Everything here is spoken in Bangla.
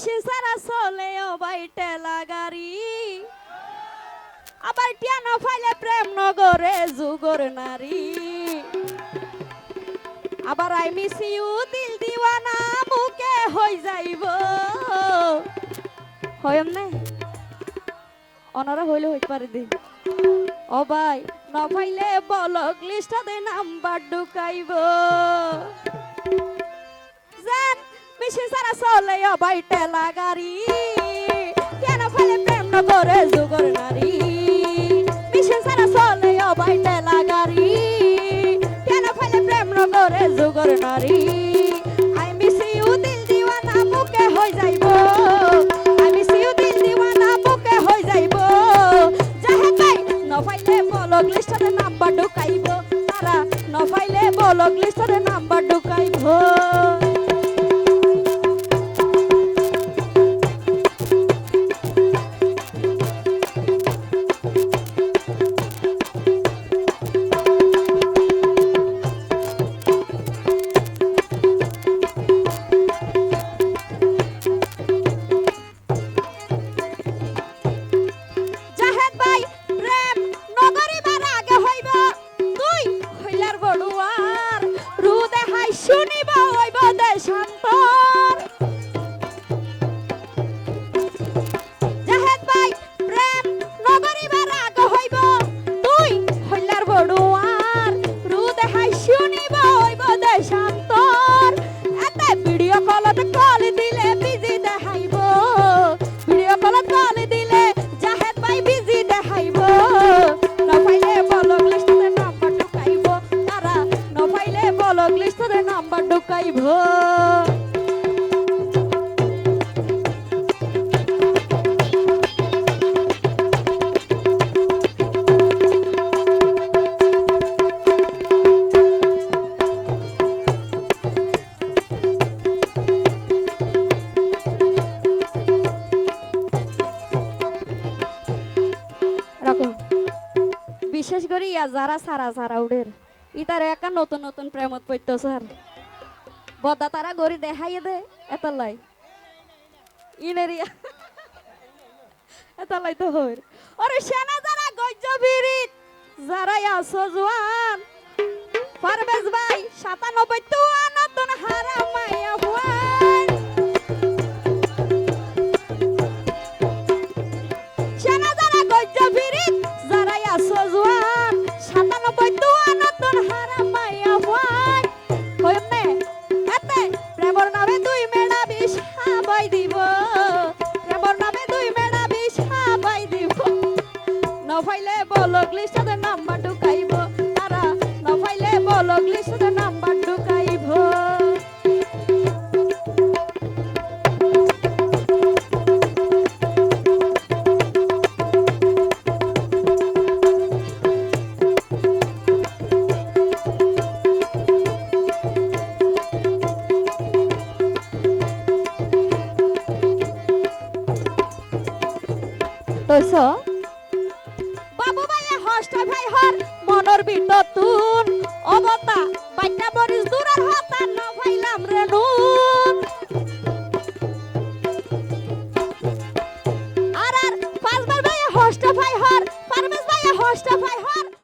মিশে সারা চলে ও বাইটে লাগারি। আবার টিয়ানো ফাইলে প্রেম নগরে যুগর নারী। আবার আই মিস ইউ দিল দিওয়ানা মুকে হই যাইব। হয়ম নে অনারা হইলে হইতে পারে দি ও ভাই, ন পাইলে বলক, লিস্টাতে নাম্বার ঢুকাইব। ও ভাই টেলা গাড়ি কেন ফেলে প্রেম নগরে যুগর নারী? মিশে সারা চলে টেলা গাড়ি কেন ফেলে প্রেম নগরে যুগর নারী? আই মিস ইউ দিল দিওয়ানা মুকে হই যাইব। আই মিস ইউ দিল দিওয়ানা তাই নফাইলে বলক লিস্টে নাম্বার ঢুকাইব। তারা নফাইলে বলক লিস্টে দেশান্তর জাহেদ ভাই, প্রেম, নগরী বার আগে হইব। তুই হইলার বড়ুয়ার রু দেখাই শুনিব, হইব দেশান্তর বলক লিস্টে নাম্বার ঢুকাইব বিশেষ করে ইয়া যারা সারা সারা উডের। ইতারে একা নতুন নতুন প্রেমত পড়তো, স্যার। বদা তারা গড়ি দেখাইয়ে দে এত লাই এত লাই তো হইর। ওরে সেনা যারা গজ্জ বিরিত যারা আসো জোয়ান। ভাই, সাতানব্বই তো তৈছ বাবু ভাই হষ্ট ভাই হর মনৰ ভিতৰত তুন অৱতা